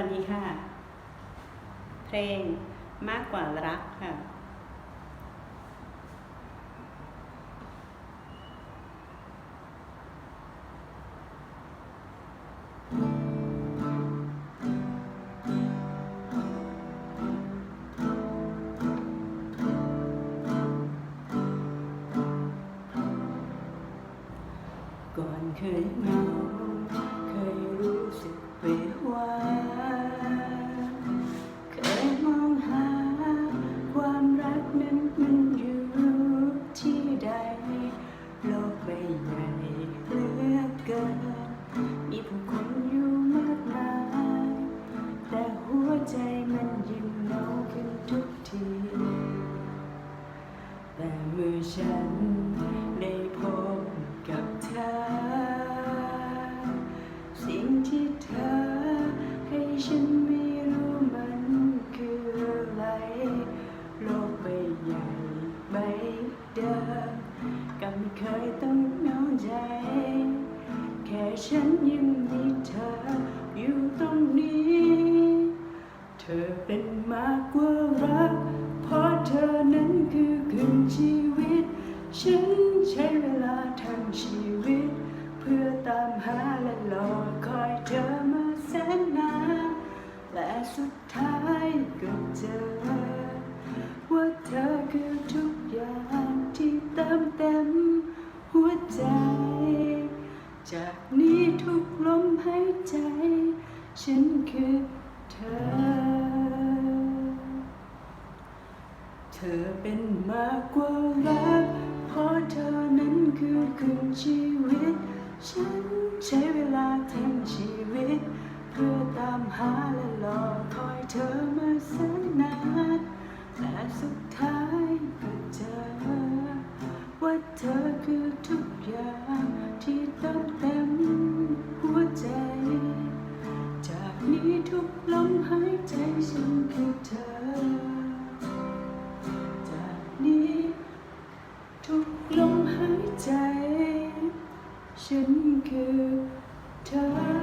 วัสดีค่ะ เพลงมากกว่ารักค่ะก่อนเคยเหงา สึกเปรียวว่าเคยมองหา ความรักนั้นมันอยู่ที่ใด โลกใบใหญ่เหลือเกิน มีผู้คนอยู่มากมาย แต่หัวใจมันยิ่งเหงาขึ้นทุกที แต่เมื่อฉัน ฉันยังมีเธออยู่ตรงนี้ เธอเป็นมากกว่ารัก เพราะเธอนั้นคือครึ่งชีวิต ฉันใช้เวลาทั้งชีวิต เพื่อตามหาและรอคอยเธอมาแสนนานและสุดท้าย จากนี้ทุกลมหายใจ ฉันคือเธอ เธอเป็นมากกว่ารักเพราะเธอนั้นคือครึ่งชีวิต ฉันใช้เวลาทั้งชีวิต เพื่อตามหาและรอคอยเธอมาแสนนานและสุดท้ายก็เจอว่าเธอคือทุกอย่าง ที่เติมเต็มหัวใจ จากนี้ทุกลมหายใจฉันคือเธอ จากนี้ทุกลมหายใจ ฉันคือเธอ